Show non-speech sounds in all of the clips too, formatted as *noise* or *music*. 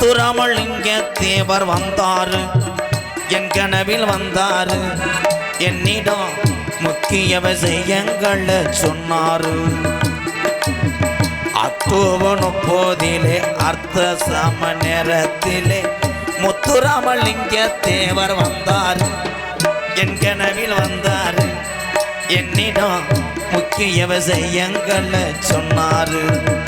முத்துராமல் தேவர் வந்தாரு. என் கனவில் வந்தாரு. என்னிடம் முக்கிய விஷயங்களை சொன்னாரு. அக்டோபர் போதிலே அர்த்த சம நேரத்திலே முத்துராமலிங்க தேவர் வந்தார். என் கனவில் வந்தார். என்னிடம் முக்கிய விஷயங்களை சொன்னாரு.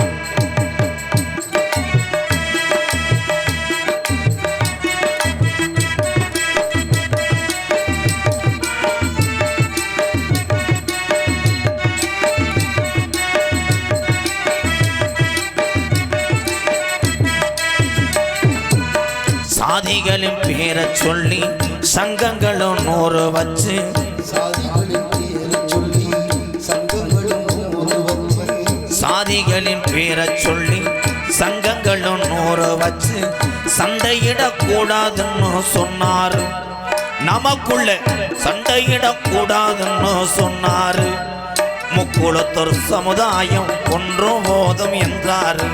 சாதிகளின் பேரை சொல்லி சங்கங்களும் நூறு வச்சு. சாதிகளின் பேரை சொல்லி சங்கங்களும் நூறு வச்சு. சண்டையிடக்கூடாதுன்னு சொன்னாரு. நமக்குள்ள சண்டையிடக்கூடாதுன்னு சொன்னாரு. முக்குளத்தோர் சமுதாயம் ஒன்றும் போதும் என்றாரு.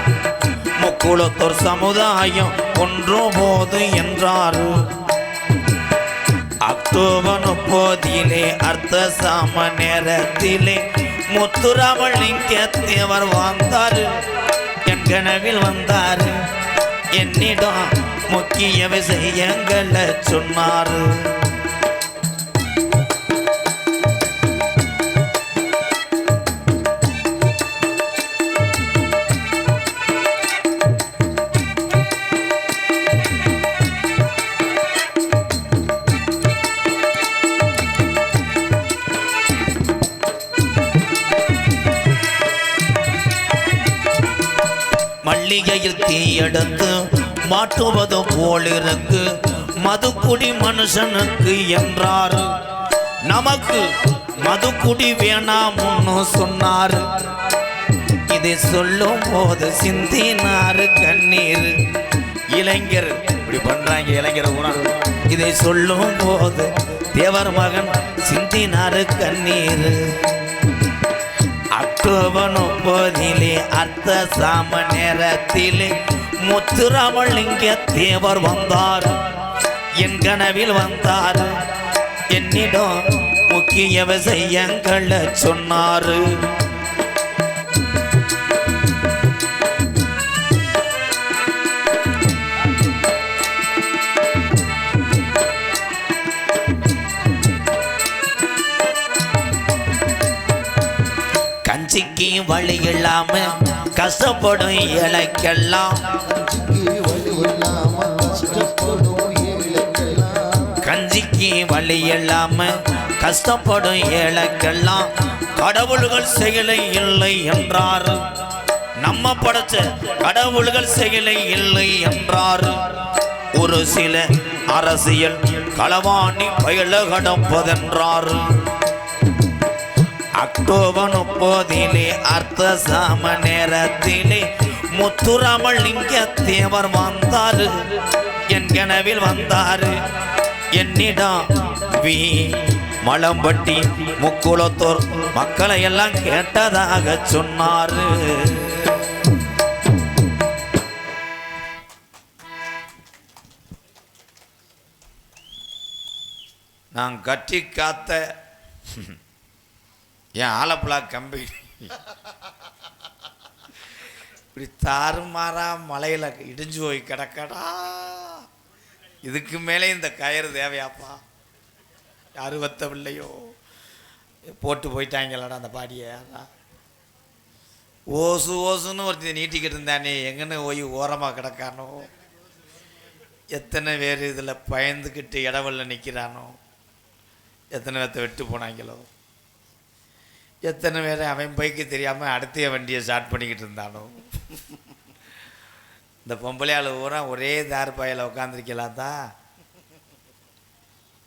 குலத்தோர் சமுதாயம் ஒன்றும் போது என்றாரு. அக்டோபர் முப்பதிலே அர்த்த சாம நேரத்திலே முத்துராமலிங்கத்தேவர் வந்தாரு என் கனவில் வந்தாரு. என்னிடம் முக்கிய விஷயங்களை சொன்னாரு. மல்லிகையில் தீயெடுத்து மாட்டுவது போலிருக்கு. மதுக்குடி மனுஷனுக்கு என்றார். நமக்கு மதுக்குடி வேணாம்னு சொன்னார். இதை சொல்லும் போது சிந்தினாரு கண்ணீர். இளைஞர் இப்படி பண்றாங்க இளைஞர் உணர்வு இதை சொல்லும் போது தேவர் மகன் சிந்தினாரு கண்ணீர். போதிலே அர்த்த சாம நேரத்திலே முத்துராமலிங்க தேவர் வந்தார். என் கனவில் வந்தார். என்னிடம் முக்கிய விஷயங்களை சொன்னாரு. கஞ்சிக்கு வழி இல்லாம கஷ்டப்படும் இலைக்கெல்லாம். கஞ்சிக்கு வழி இல்லாம கஷ்டப்படும் ஏழைக்கெல்லாம் கடவுள்கள் செயலை இல்லை என்றார். நம்ம படைச்ச கடவுள்கள் செயலை இல்லை என்றார். ஒரு சில அரசியல் களவாணி பயில கடப்பதென்றாரு அக்டோபர் முப்பதிலே அர்த்த சாம நேரத்திலே முத்துராமலிங்க தேவர் வந்தாரு. என் கனவில் வந்தாரு. என்னிடம் வி. மலம்பட்டி முக்குளத்தோர் மக்களை எல்லாம் கேட்டதாக சொன்னாரு. நான் கட்டி காத்த என் ஆலப்புழா கம்பெனி இப்படி தாறுமாறா மலையில் இடிஞ்சு போய் கிடக்கடா. இதுக்கு மேலே இந்த கயிறு தேவையாப்பா. யாரு வத்தவில்லையோ. போட்டு போயிட்டாங்களடா அந்த பாடியை. அதான் ஓசு ஓசுன்னு ஒருத்தர் நீட்டிக்கிட்டு இருந்தானே எங்கன்னு போய் ஓரமாக கிடக்கானோ? எத்தனை பேர் இதில் பயந்துக்கிட்டு இடவல்ல நிற்கிறானோ எத்தனை பேர்த்த வெட்டு போனாங்களோ? எத்தனை பேர் அவன் பைக்கு தெரியாமல் அடுத்த வண்டியை ஸ்டார்ட் பண்ணிக்கிட்டு இருந்தானோ? இந்த பொம்பளையாள் பூரா ஒரே தார் பாயில் உட்காந்துருக்கலாம் தான்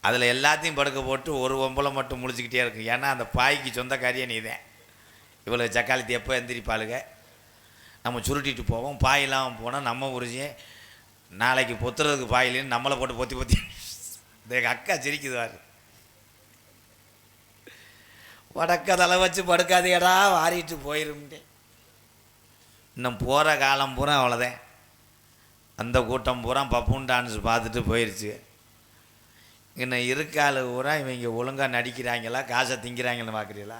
அதில் எல்லாத்தையும் படுக்க போட்டு ஒரு பொம்பளை மட்டும் முழிச்சுக்கிட்டே இருக்கும் ஏன்னா அந்த பாய்க்கு சொந்தக்காரியே நீ தான் இவ்வளோ சக்காலத்தி எப்போ எந்திரிப்பாளுக? நம்ம சுருட்டிட்டு போவோம். பாயெல்லாம் போனால் நம்ம புரிஞ்சு நாளைக்கு பொத்துறதுக்கு பாயிலேன்னு நம்மளை போட்டு பொத்தி பொத்தி. *laughs* இந்த எங்கள் அக்கா சிரிக்குதுவார் வடக்க தலை வச்சு படுக்காதேடா வாரிட்டு போயிருந்தேன் இன்னும் போகிற காலம் பூரா அவ்வளோதான் அந்த கூட்டம் பூரா பப்புன் டான்ஸ் பார்த்துட்டு போயிடுச்சு இன்னும் இருக்காள் பூரா இவங்க ஒழுங்காக நடிக்கிறாங்களா காசை திங்கிறாங்கன்னு பார்க்குறீங்களா?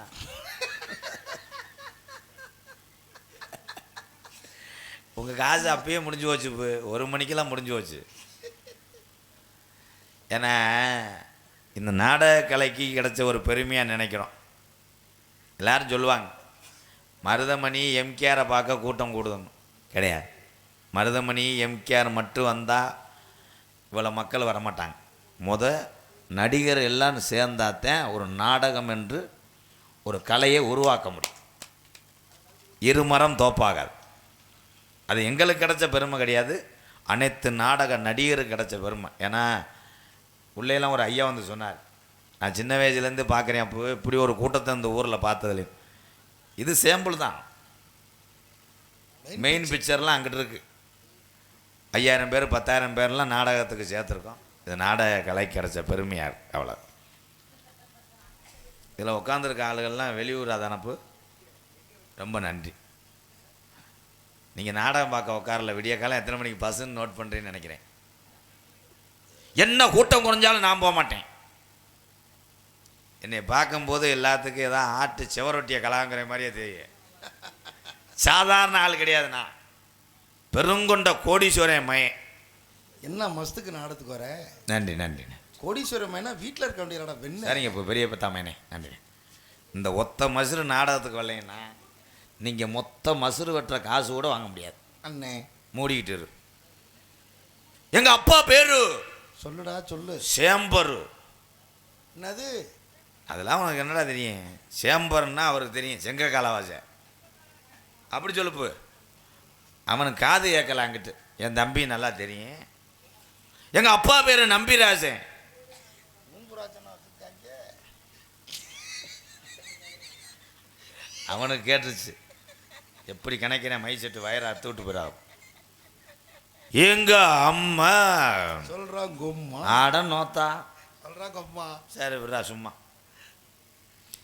உங்கள் காசு அப்பயே முடிஞ்சு போச்சு இப்போ ஒரு மணிக்கெல்லாம் முடிஞ்சு போச்சு. ஏன்னா இந்த நாடக கலைக்கு கிடைச்ச ஒரு பெருமையாக நினைக்கிறோம். எல்லாரும் சொல்லுவாங்க மருதமணி எம்கேஆரை பார்க்க கூட்டம் கூடுதணும் கிடையாது. மருதமணி எம்கேஆர் மட்டும் வந்தால் இவ்வளோ மக்கள் வரமாட்டாங்க. முத நடிகர் எல்லாம் சேர்ந்தாத்தான் ஒரு நாடகம் என்று ஒரு கலையை உருவாக்க முடியும். இருமரம் தோப்பாகாது. அது எங்களுக்கு கிடைச்ச பெருமை கிடையாது. அனைத்து நாடக நடிகருக்கு கிடைச்ச பெருமை. ஏன்னா உள்ளேலாம் ஒரு ஐயா வந்து சொன்னார் நான் சின்ன வயசுலேருந்து பார்க்குறேன். அப்போ இப்படி ஒரு கூட்டத்தை இந்த ஊரில் பார்த்ததுல. இது சேம்பிள் தான். மெயின் பிக்சர்லாம் அங்கிட்டு இருக்கு. ஐயாயிரம் பேர் பத்தாயிரம் பேர்லாம் நாடகத்துக்கு சேர்த்துருக்கோம். இது நாடக கலை கிடைச்ச பெருமையாக இருக்கு அவ்வளோ இதில் உட்காந்துருக்க ஆளுகள்லாம் வெளியூர் அதனப்பு? ரொம்ப நன்றி. நீங்கள் நாடகம் பார்க்க உட்காரல விடிய காலம் எத்தனை மணிக்கு பஸ்ஸுன்னு நோட் பண்ணுறேன்னு நினைக்கிறேன். என்ன கூட்டம் குறைஞ்சாலும் நான் போக மாட்டேன். என்னை பார்க்கும்போது எல்லாத்துக்கும் ஏதாவது ஆட்டு செவரொட்டிய கலாங்கிற மாதிரியே தெரியும். சாதாரண ஆள் கிடையாது நான். பெருங்கொண்ட கோடீஸ்வரன் மயன் என்ன மஸ்துக்கு நாடத்துக்கு வர? நன்றி நன்றி கோடீஸ்வரம் மைனா வீட்டில் இருக்க வேண்டியடா வெண்ண சரிங்க இப்போ பெரிய பத்தா மயனே நன்றி. இந்த ஒத்த மசுறு நாடகத்துக்கு வரலைன்னா நீங்கள் மொத்த மசுறு வெட்டுற காசு கூட வாங்க முடியாது. அண்ணே. மூடிக்கிட்டு இரு. எங்கள் அப்பா பேரு? சொல்லுடா சொல்லு. சேம்பரு. என்னது? அதெல்லாம் உனக்கு என்னடா தெரியும்? சேம்பர்னா அவருக்கு தெரியும் செங்க காலவாச. அப்படி சொல்லுப்பு அவனுக்கு காது கேட்கல அங்கிட்டு என் தம்பி நல்லா தெரியும். எங்கள் அப்பா பேர் நம்பிராசன். அவனுக்கு கேட்டுருச்சு. எப்படி கணக்கிறேன் மை செட்டு வயரை அறுத்து விட்டு போயிடாவும் எங்க அம்மா? சொல்றா கொம்மா. ஆட நோத்தா. சொல்றா கொம்மா. சரி விடா சும்மா.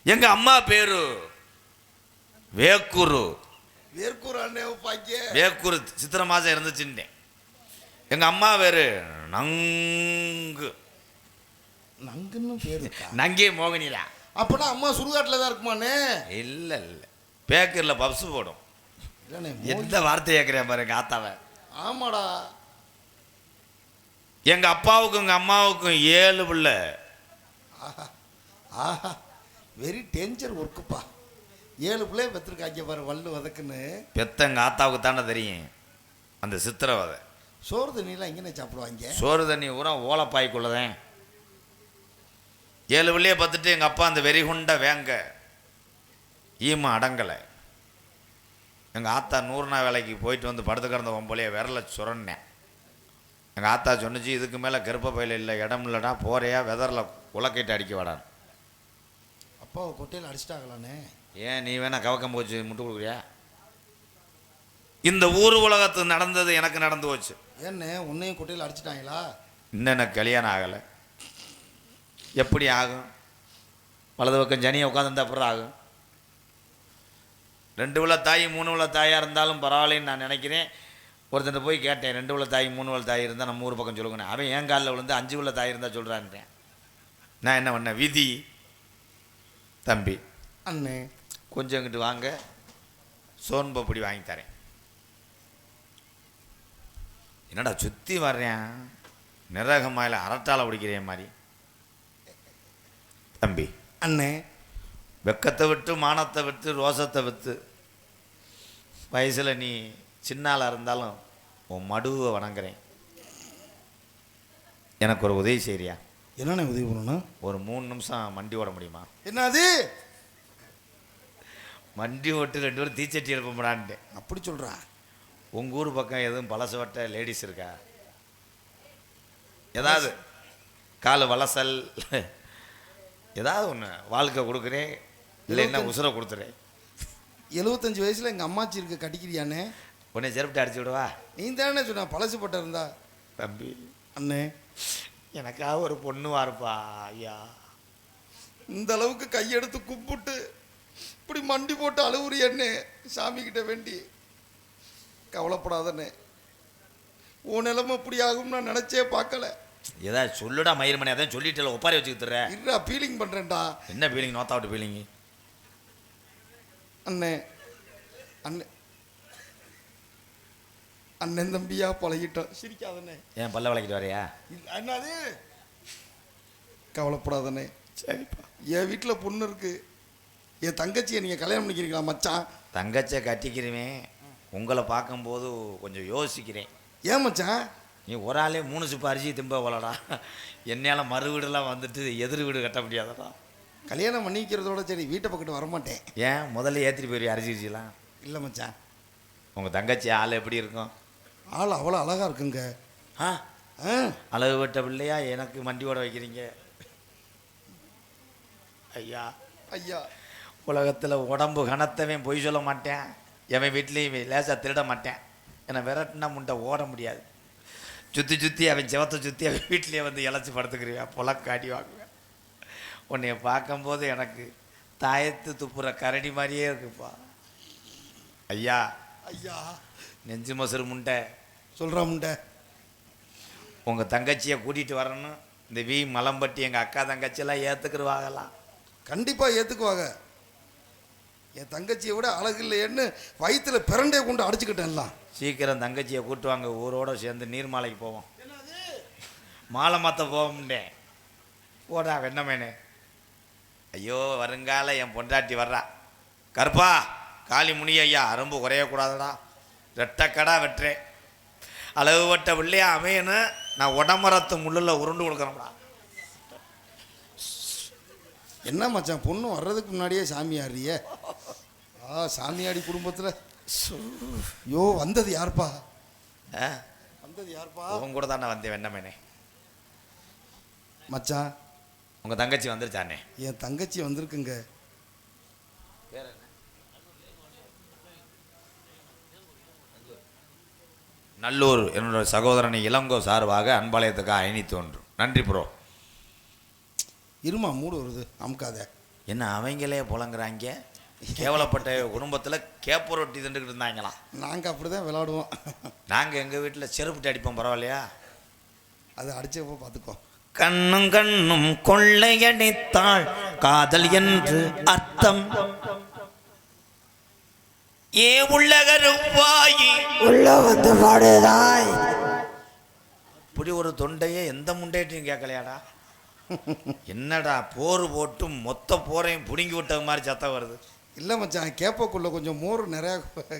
எங்க அம்மா பேரு? வேக்குரு. வேர்க்கூர் அண்ணே வேக்குரு சித்திரை மாதம் இருந்துச்சுட்டேன் எங்க அம்மா பேரு? நங்கு. நங்குன்னு பேர் நங்கே மோகினிலா அப்பனா அம்மா சுடுகாட்டில் தான் இருக்குமாண்ணே? இல்லை இல்லை. பேக்கரியில் பப்ஸ் போடும். எந்த வார்த்தை கேட்குறேன் பாருங்க ஆத்தாவை ஆமாடா. எங்க அப்பாவுக்கும் எங்க அம்மாவுக்கும் ஏழு பிள்ளை. ஆஹா ஆஹா. வெரி டேஞ்சர் ஒர்க்குப்பா ஏழு பிள்ளைய பெற்றிருக்காங்க பாரு வல்லு வதக்குன்னு. பெத்த எங்க ஆத்தாவுக்கு தானே தெரியும். அந்த சித்திரவதை சோறு தண்ணியெல்லாம் எங்கேண்ணே சாப்பிடுவாங்க? சோறு தண்ணி பூரா ஓலப்பாய்க்குள்ளதேன். ஏழு பிள்ளைய பார்த்துட்டு எங்கள் அப்பா அந்த வெறிகுண்ட வேங்க ஈம அடங்கலை. எங்கள் ஆத்தா நூறு நாள் வேலைக்கு போயிட்டு வந்து படுத்து கிடந்த ஒம்பளைய விரல சுரண்டேன் எங்கள் ஆத்தா சொன்னுச்சு இதுக்கு மேலே கருப்ப பயில இல்லை இடம் இல்லைடா போறியா வெதரில் உலக்கைட்டு அடிக்க வாடான்னு. அப்பாவை கொட்டையில் அடிச்சிட்டாங்களாண்ணே. ஏன் நீ வேணா கவக்கம் போச்சு முட்டு கொடுக்குறியா? இந்த ஊர் உலகத்து நடந்தது எனக்கு நடந்து போச்சு. ஏண்ணே உன்னையும் கொட்டையில் அடிச்சிட்டாங்களா? இன்னும் எனக்கு கல்யாணம் ஆகலை. எப்படி ஆகும்? வலது பக்கம் ஜனியை உட்காந்துருந்தா அப்புறம் ஆகும்? ரெண்டு உள்ள தாய் மூணு உள்ள தாயாக இருந்தாலும் பரவாயில்லைன்னு நான் நினைக்கிறேன். ஒருத்தன் போய் கேட்டேன் ரெண்டு உள்ள தாய் மூணு உள்ள தாய் இருந்தால் நம்ம ஊர் பக்கம் சொல்லுங்கண்ணே அவன் என் காலில் விழுந்து அஞ்சு உள்ள தாய் இருந்தால் சொல்கிறான்றேன் நான் என்ன பண்ணேன்? விதி. தம்பி. அண்ணே. கொஞ்சம் இங்கிட்டு வாங்க. சோன் பப்படி வாங்கி தரேன். என்னடா சுற்றி வர்றேன்? நிறகமாயில் அரட்டால பிடிக்கிறேன் மாதிரி. தம்பி. அண்ணே. வெக்கத்தை விட்டு மானத்தை விட்டு ரோசத்தை விட்டு வயசில் நீ சின்னாளாக இருந்தாலும் உன் மடுவை வணங்குறேன். எனக்கு ஒரு உதவி செய்றியா? என்னண்ணே உதவி பண்ணணும்? ஒரு மூணு நிமிஷம் மண்டி ஓட முடியுமா? என்னது? மண்டி ஓட்டு ரெண்டு பேரும் தீச்சட்டி எழுப்ப அப்படி சொல்கிறா உங்கள் ஊர் பக்கம் எதுவும் பழசவட்ட லேடிஸ் இருக்கா? ஏதாவது? கால் வளசல் ஏதாவது ஒன்று வாழ்க்கை கொடுக்குறேன். இல்லைன்னா உசுரை கொடுத்துறேன். எழுபத்தஞ்சு வயசில் எங்கள் அம்மாச்சி இருக்க கட்டிக்கிறியாண்ணே உன்னை செருப்பிட்டு அடிச்சு விடுவா? நீ தானே சொன்ன பழசு இருந்தா. தம்பி. அண்ணே. எனக்காக ஒரு பொண்ணு வாருப்பா ஐயா. இந்த அளவுக்கு கையெடுத்து கும்பிட்டு இப்படி மண்டி போட்டு அழுவுறியண்ணே சாமி கிட்ட வேண்டி. கவலைப்படாதண்ணே. உன் நிலைமை இப்படி ஆகும் நான் நினைச்சே பார்க்கல. ஏதாவது சொல்லுடா மயிர்மணி அதான் சொல்லிட்டு ஒப்பாரி வச்சுக்கிட்டுற இருடா ஃபீலிங் பண்றேன்டா. என்ன ஃபீலிங் நோத்தா விட்டு ஃபீலிங் அண்ணே அண்ணே அண்ணன் தம்பியா பழகிட்டோம். சிரிக்காதண்ணே. ஏன் பல்ல விளக்கிட்டு வரையா? என்னது கவலைப்படாதண்ணே. சரிப்பா. என் வீட்டில் பொண்ணு இருக்கு. என் தங்கச்சியை நீங்கள் கல்யாணம் பண்ணிக்கிறீங்களா மச்சான்? தங்கச்சை கட்டிக்கிறவேன் உங்களை பார்க்கும்போது கொஞ்சம் யோசிக்கிறேன். ஏன் மச்சான்? நீ ஒரு ஆளே மூணு சிப்பு அரிசி திம்ப போலடா. என்னால் மறு வீடெல்லாம் வந்துட்டு எதிர் வீடு கட்ட முடியாதடா. கல்யாணம் பண்ணிக்கிறதோட சரி வீட்டை பக்கத்து வரமாட்டேன். ஏன்? முதல்ல ஏற்றிட்டு போயிருவிய அரிசி அரிசிலாம் இல்லை மச்சான். உங்கள் தங்கச்சி ஆள் எப்படி இருக்கும்? ஆள் அவ்வளோ அழகா இருக்குங்க. ஆ? ஆ? அளவு வெட்ட பிள்ளையா? எனக்கு மண்டி ஓட வைக்கிறீங்க. ஐயா. ஐயா. உலகத்தில் உடம்பு கனத்தவன் பொய் சொல்ல மாட்டேன். எவன் வீட்லேயும் லேசாக திருட மாட்டேன். என்னை விரட்டினா முண்டை ஓட முடியாது. சுற்றி சுற்றி அவன் செவத்தை சுற்றி அவன் வீட்லேயே வந்து இழைச்சி படுத்துக்கிறியா புலக்காடி வாங்குவேன். உன்னைய பார்க்கும்போது எனக்கு தாயத்து துப்புற கரடி மாதிரியே இருக்குப்பா. ஐயா ஐயா. நெஞ்சு மசுறு முண்டை. சொல்கிறா முண்டை. உங்கள் தங்கச்சியை கூட்டிகிட்டு வரணும். இந்த வி மலம்பட்டி எங்கள் அக்கா தங்கச்சியெல்லாம் ஏற்றுக்குருவாங்கலாம் கண்டிப்பாக ஏற்றுக்குவாங்க என் தங்கச்சியை விட அழகு இல்லையேன்னு வயிற்றுல பிறண்டே கொண்டு அடிச்சுக்கிட்டேன்லாம். சீக்கிரம் தங்கச்சியை கூட்டு வாங்க ஊரோட சேர்ந்து நீர்மாலைக்கு போவோம். மாலை மாற்ற போவோம்டேன் போடா வெண்ணமேனே ஐயோ வருங்கால என் பொண்டாட்டி வர்றா. கருப்பா காளி முனி ஐயா அரும்பு குறையக்கூடாதுடா. ரெட்டக்கடா வெட்டுறேன் அளவு வட்ட பிள்ளையா அமையணும் நான் உடமரத்து முள்ளில் உருண்டு கொடுக்குறோம்டா என்ன மச்சான் பொண்ணு வர்றதுக்கு முன்னாடியே சாமியாரியே ஆ சாமியாடி குடும்பத்தில். ஐயோ வந்தது யாருப்பா? வந்தது யாருப்பா? உன் கூட தானே வந்தேன் வெண்ணமேனே. மச்சான். உங்கள் தங்கச்சி வந்துருச்சானே என் தங்கச்சி வந்திருக்குங்க. நல்லூர் என்னோட சகோதரனை இளங்கோ சார்பாக அன்பாளையத்துக்கு அயனி தோன்றும் நன்றி ப்ரோ. இருமா மூடு வருது அமுக்காத. என்ன அவங்களே புலங்குறாங்க? கேவலப்பட்ட குடும்பத்தில் கேப்ப ரொட்டி திண்டுக்கிட்டு இருந்தாங்களாம் நாங்கள் அப்படி தான் விளாடுவோம் நாங்கள் எங்கள் வீட்டில் செருப்புட்டு அடிப்போம் பரவாயில்லையா? அது அடிச்சப்போ பார்த்துக்கோ. கண்ணும் கண்ணும் கொள்ளையடித்தாள் காதல் என்று அர்த்தம். ஏ உள்ளகருவாயி உள்ள வந்து பாடுதாய். இப்படி ஒரு தொண்டையே எந்த முண்டையிட்டையும் கேட்கலையாடா? என்னடா போர் போட்டு மொத்த போரையும் பிடுங்கி விட்டது மாதிரி சத்தம் வருது. இல்லை மச்சான் கேப்பக்குள்ளே கொஞ்சம் மோர் நிறையா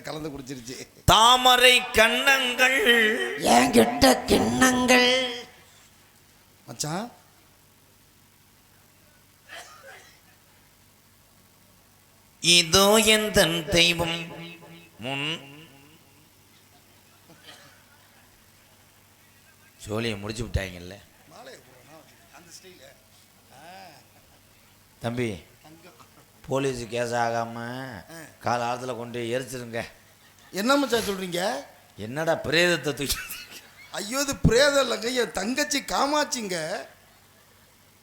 கலந்து குடிச்சிருச்சு. தாமரை கண்ணங்கள் என்கிட்ட கிண்ணங்கள். மச்சான். இதோ எந்த தெய்வம்? முன். சோழியை முடிச்சு விட்டாங்கல்ல தம்பி போலீஸ் கேஸ் ஆகாம கால ஆழத்தில் கொண்டு போய் எரிச்சிருங்க. என்ன மச்சான் சொல்கிறீங்க என்னடா பிரேதத்தை தூக்கி ஐயோ இது பிரேதம் இல்லைங்க. என் தங்கச்சி காமாச்சிங்க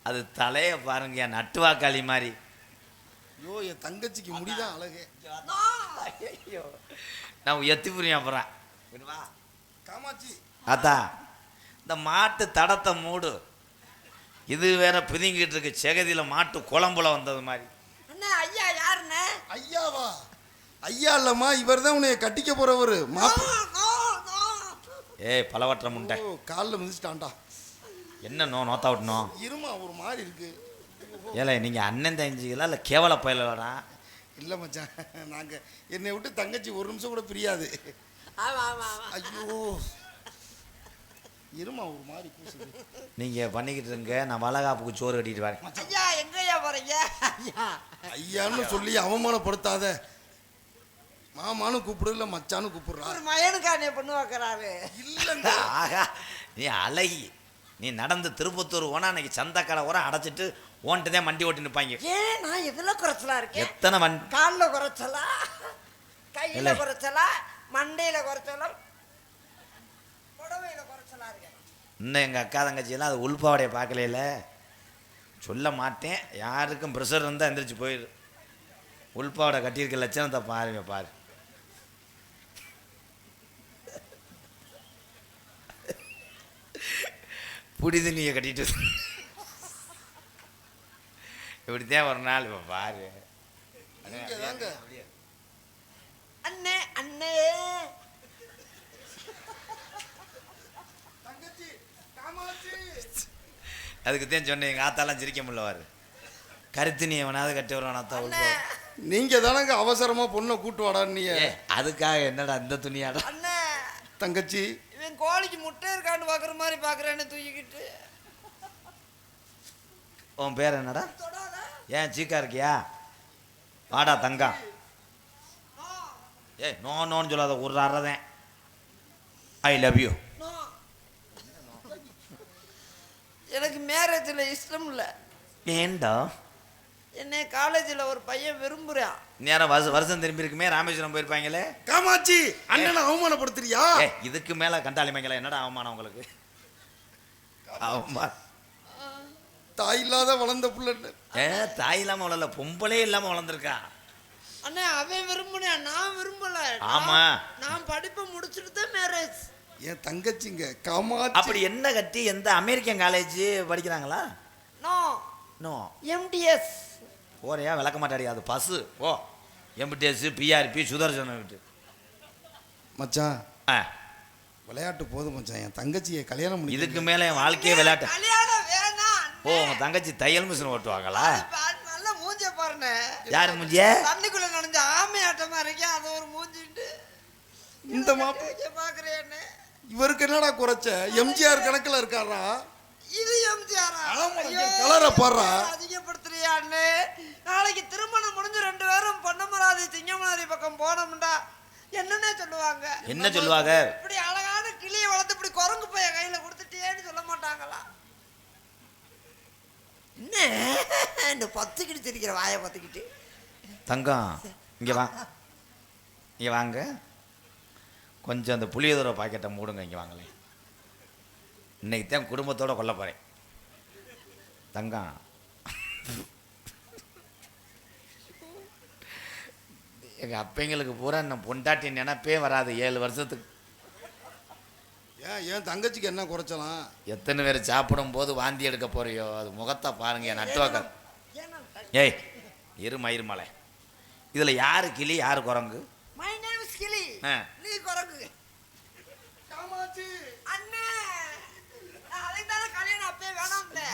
அது தலையை பாருங்க என் நட்டுவாக்காளி மாதிரி. ஐயோ என் தங்கச்சிக்கு முடிதான் அழகு. நான் எத்தி புரியும் அப்புறம் காமாட்சி. அத்தா இந்த மாட்டு தடத்தை மூடு. இது வேற பிதுங்கிட்டு இருக்கு. செகதியில் மாட்டு குழம்புல வந்தது மாதிரி. அண்ணா ஐயா யாருண்ணே? ஐயாவா? ஐயா இல்லம்மா இவர் தான் உன்னைய கட்டிக்க போறவர். ஏய் பலவற்ற முண்டை. ஓ காலில் மிதிச்சிட்டான்டா. என்ன நோ நோத்தா விட்டணும் இருமா ஒரு மாதிரி இருக்கு. ஏல நீங்கள் அண்ணன் தெரிஞ்சிக்கலாம் இல்லை கேவல பயலடா இல்லை மச்சான் நாங்கள் என்னை விட்டு தங்கச்சி ஒரு நிமிஷம் கூட பிரியாது. ஆமா ஆமா ஆமா. ஐயோ. இருமா ஒரு மாதிரி கூசுது நீங்கள் பண்ணிக்கிட்டு இருங்க நான் வளகாப்புக்கு சோறு கட்டிட்டு வரேன். ஐயா எங்கய்யா போறீங்க? ஐயா. ஐயான்னு சொல்லி அவமானப்படுத்தாத. மாமான்னு கூப்பிடு இல்லை மச்சான்னு கூப்பிடுறா. ஒரு மயனுக்கானே பொண்ணு வைக்கிறாரு இல்லைங்க. ஆகா நீ அழகி. நீ நடந்து திருப்பத்தூர் ஓனா அன்னைக்கு சந்தக்கடை உரம் அடைச்சிட்டு ஓன்ட்டு மண்டி ஓட்டி நிற்பாங்க ஏன்? நான் எதுல குறைச்சலா இருக்கேன்? எத்தனை வண்டி காலில் குறைச்சலா? கையில. குறைச்சலா? மண்டையில குறைச்சலா? புடவையில குறைச்சலா இருக்கேன். இன்னும் எங்கள் அக்கா தங்கச்சியெல்லாம் அது உள்பாவடையை பார்க்கலையில. சொல்ல மாட்டேன். யாருக்கும் ப்ரெஷர் இருந்தால் எந்திரிச்சு போயிடு உள்பாவடை கட்டியிருக்க லட்சணத்தை பாருங்க பாரு. புடிது நீங்க கட்டிட்டு இப்படித்தான் ஒரு நாள் இப்போ பாரு. அண்ணே அண்ணே. அதுக்கு தான் சொன்னேன் எங்கள் ஆத்தாலாம் சிரிக்க முடியல வாரு கருத்து நீ எவனாவது கட்டி வருவான் அண்ணே. உள்பா நீங்க தானங்க அவசரமா பொண்ணை கூட்டு வாடான்னு அதுக்காக என்னடா இந்த துணியாடா? அண்ணே. தங்கச்சி கோழிக்கு முட்டை இருக்கான்னு பாக்குற மாதிரி பாக்குறேன்னு தூக்கிக்கிட்டு. உன் பேர் என்னடா? ஏன் சீக்கா இருக்கியா? வாடா தங்கம். ஏய் நோ நோன்னு சொல்லாத ஒரு அறதேன். I love you. எனக்கு மேரேஜில் இஷ்டம் இல்லை. ஏண்டா என்னை காலேஜில் ஒரு பையன் விரும்புகிறான் நேரம் வருஷம் வருஷம் திரும்பி இருக்குமே ராமேஸ்வரம் போயிருப்பாங்களே? காமாட்சி அண்ணனை அவமானப்படுத்துறியா? இதுக்கு மேலே கண்டாளிமைங்களா என்னடா அவமானம் உங்களுக்கு? அவமானம். தாய் இல்லாத வளர்ந்த புள்ள ஏ தாய் இல்லாமல் வளரல பொம்பளே இல்லாமல் வளர்ந்துருக்கா. அண்ணே அவன் விரும்பினான் நான் விரும்பல. ஆமா. நான்- நான் படிப்பை முடிச்சுட்டு தான் மேரேஜ் என் தங்கச்சிங்க காமாட்சி. அப்படி என்ன கட்டி எந்த அமெரிக்கன் காலேஜ் படிக்கிறாங்களா? நோ நோ எம்டிஎஸ் போறியா? விளக்க மாட்டாடி அது பஸ்ஸு ஓ எம்பிடிஎஸ் பிஆர்பி சுதர்சன விட்டு. மச்சான் ஆ. விளையாட்டு போதும் மச்சான். என் தங்கச்சியை கல்யாணம் பண்ணி இதுக்கு மேலே என் வாழ்க்கையே விளையாட்டு. ஓ உங்க தங்கச்சி தையல் மிஷின் ஓட்டுவாங்களா? நல்ல மூஞ்ச பாருங்க யாரு முஞ்சிய? தண்ணிக்குள்ள நனைஞ்ச ஆமை ஆட்டமா இருக்கேன் அது ஒரு மூஞ்சிட்டு இந்த மாப்ப பாக்குறேன் இவருக்கு என்னடா குறைச்ச? எம்ஜிஆர் கணக்குல இருக்காரா? இது எம்ஜிஆரா? கலரை பாருடா. அதிகப்படுத்துறியா அண்ணே? நாளைக்கு திருமணம் முடிஞ்சு ரெண்டு பேரும் பொன்னமராதி சிங்கமராதி பக்கம் போனோம்டா. என்னன்னே சொல்லுவாங்க? என்ன சொல்லுவாங்க? இப்படி அழகான கிளியை வளர்த்து இப்படி குரங்கு பைய கையில கொடுத்துட்டேன்னு சொல்ல மாட்டாங்களா? என்ன? இந்த பத்துக்கிட்டு திரிக்கிற வாயை பத்துக்கிட்டு. தங்கம் இங்கே வா. இங்கே வாங்க. கொஞ்சம் அந்த புளியோதரை பாக்கெட்டை மூடுங்க இங்கே வாங்களேன். இன்னைக்கு தான் குடும்பத்தோட கொல்ல போகிறேன் தங்கம். எங்கள் அப்பைங்களுக்கு பூரா நான் பொண்டாட்டி நினைப்பே வராது ஏழு வருஷத்துக்கு. ஏன் என் தங்கச்சிக்கு என்ன குறைச்சலாம்? எத்தனை பேர் சாப்பிடும் போது வாந்தி எடுக்க போறியோ? அது முகத்தை பாருங்க என் நட்டுவாக்க ஏய் இரும இருமலை இதில் யாரு கிளி யாரு குரங்கு? மை நேம் இஸ் கிளி. ஆ. நீ குரங்கு காமாட்சி அண்ணே அதை தானே கல்யாணம் அப்பே வேணாம்ல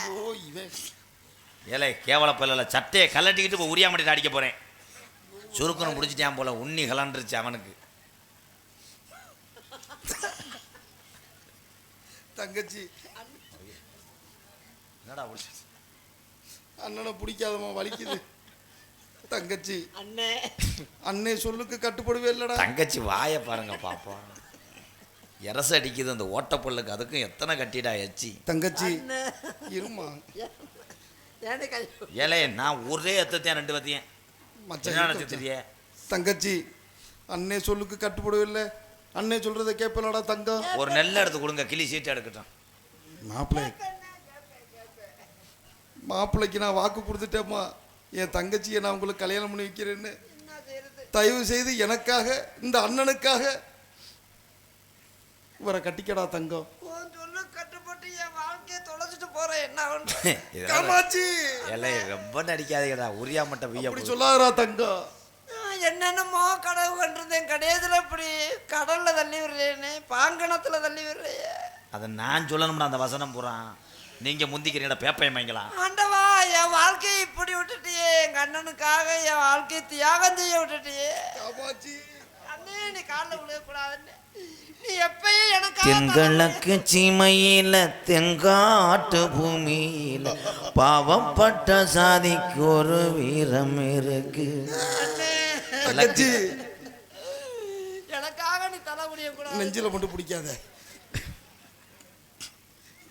ஓ இவன். ஏலே கேவல பல்ல சட்டையை கலட்டிக்கிட்டு இப்போ உரியா மாட்டிட்டு அடிக்க போகிறேன் சுருக்கணும் முடிச்சிட்டான் போல உண்ணி கலண்டுருச்சு அவனுக்கு. தங்கச்சி. என்னடா பிடிச்சி? அண்ணனை பிடிக்காதம்மா வலிக்குது. தங்கச்சி. அண்ணே. அண்ணே சொல்லுக்கு கட்டுப்படுவே இல்லடா. தங்கச்சி வாயை பாருங்க பாப்போம். எரச அடிக்குது அந்த ஓட்டப்பல்லுக்கு அதுக்கும் எத்தனை கட்டிடா எச்சி? தங்கச்சி. அண்ணே. இருமா. ஏலே நான் ஒரே எத்தத்தையும் ரெண்டு பத்தியன் மச்சான் தங்கச்சி அண்ணே சொல்லுக்கு கட்டுப்படவே இல்லை அண்ணே சொல்றத கேட்பலடா தங்கம். ஒரு நெல்லை எடுத்து கொடுங்க கிளி சீட்டை எடுக்கட்டும். மாப்பிள்ளை. மாப்பிள்ளைக்கு நான் வாக்கு கொடுத்துட்டேம்மா. என் தங்கச்சியை நான் உங்களுக்கு கல்யாணம் பண்ணி வைக்கிறேன்னு. தயவு செய்து எனக்காக இந்த அண்ணனுக்காக இவரை கட்டிக்கடா தங்கம் உன் சொல்லு கட்டுப்பட்டு என் வாழ்க்கையை தொலைச்சிட்டு போறேன் என்ன பண்ற *laughs* இதெல்லாம் காமாட்சி! ஏலே ரொம்ப நடிக்காதீங்கடா. உரியா மட்டும் வீய அப்படி சொல்லாதடா தங்கம். என்னென்னமோ கனவு கண்டிருந்தேன். கடையதுல இப்படி கடல்ல தள்ளி விடுறேன்னு பாங்கணத்துல தள்ளி விடுறேன். அதை நான் சொல்லணும்டா அந்த வசனம் பூரா. நீங்க முந்திக்கிறீங்கடா பேப்பையமைங்களா ஆண்டவா என் வாழ்க்கையை இப்படி விட்டுட்டியே. எங்க அண்ணனுக்காக என் வாழ்க்கையை தியாகம் செய்ய விட்டுட்டியே. அண்ணே நீ காலில் விழக்கூடாதுன்னு தெங்களுக்கு சீமையில தெங்காட்டு பூமியில பாவப்பட்ட சாதிக்கு ஒரு வீரம் இருக்கு. எனக்காக நீ தலை முடிய கூடாது நெஞ்சில மட்டும் பிடிக்காத.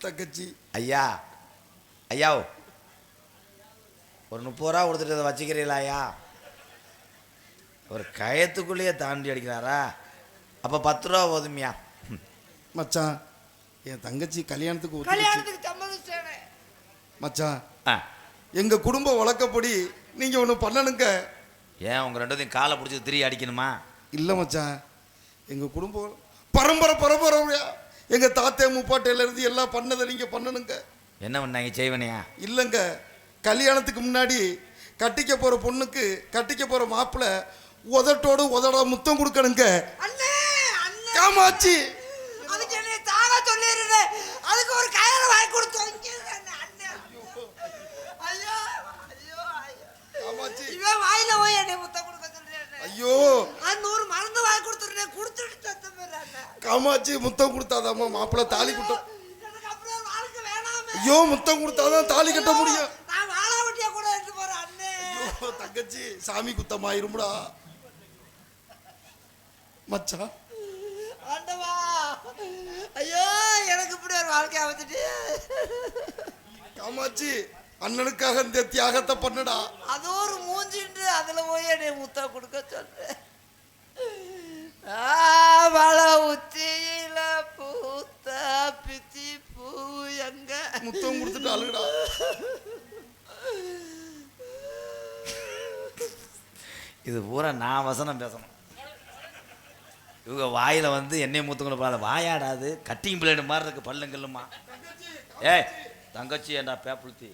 தங்கச்சி. ஐயா ஐயா ஒரு முப்பது ரூபா கொடுத்துட்டு அதை வச்சுக்கிறீங்களா ஐயா? ஒரு கயத்துக்குள்ளேயே தாண்டி அடிக்கிறாரா? அப்போ பத்து ரூபா போதுமியா. மச்சான் என் தங்கச்சி கல்யாணத்துக்கு ஒத்துக்கிச்சு. கல்யாணத்துக்கு சம்மதிச்சேனே மச்சான் ஆ. எங்க குடும்ப வழக்கப்படி நீங்க ஒன்று பண்ணணுங்க. ஏன் உங்க ரெண்டுத்தையும் காலை பிடிச்சி திரி அடிக்கணுமா? இல்லை மச்சான் எங்க குடும்பம் பரம்பரை பரம்பரையா. எங்க தாத்தா முப்பாட்டையில இருந்து எல்லாம் பண்ணதை நீங்க பண்ணணுங்க. என்ன பண்ணாங்க செய்வனையா? இல்லைங்க கல்யாணத்துக்கு முன்னாடி கட்டிக்க போற பொண்ணுக்கு கட்டிக்க போற மாப்பிள்ளை உதட்டோடு உதட முத்தம் கொடுக்கணுங்க. அண்ணே! காமாச்சி அதுக்கு என்னை சொல்லிடுது அதுக்கு ஒரு கயிறு வாங்கி கொடுத்து ஐயோ ஐயோ காமாட்சி இவன் வாயில போய் என்னை முத்தம் கொடுக்க சொல்றேன் ஐயோ. அது நூறு மருந்து வாங்கி கொடுத்துருந்தேன் கொடுத்துட்டு சத்தம். காமாட்சி முத்தம் கொடுத்தாதாம்மா. மாப்பிள்ளை தாலி கட்டும். ஐயோ முத்தம் கொடுத்தாதான் தாலி கட்ட முடியும். நான் வாழா வட்டியா கூட எடுத்து போறேன் அண்ணே. தங்கச்சி சாமி குத்தமாயிரும்டா. மச்சான். ஆண்டவா. ஐயோ எனக்கு இப்படி ஒரு வாழ்க்கை அமைச்சிட்டு காமாட்சி அண்ணனுக்காக இந்த தியாகத்தை பண்ணுடா. அது ஒரு மூஞ்சின்று அதுல போய் என்னை முத்தம் கொடுக்க சொல்றேன். மழ உச்சியில பூத்த பிச்சி பூ எங்க? முத்தம் கொடுத்துட்டு அழுகுடா. இது பூரா நான் வசனம் பேசணும். இவங்க வாயில வந்து எண்ணெய் மூத்துக்கணும் பாரு வாயாடாது. கட்டிங் பிளேடு மாதிரி இருக்கு பல்லுங்கல்லுமா ஏய் தங்கச்சி ஏண்டா பேப்புளுத்தி?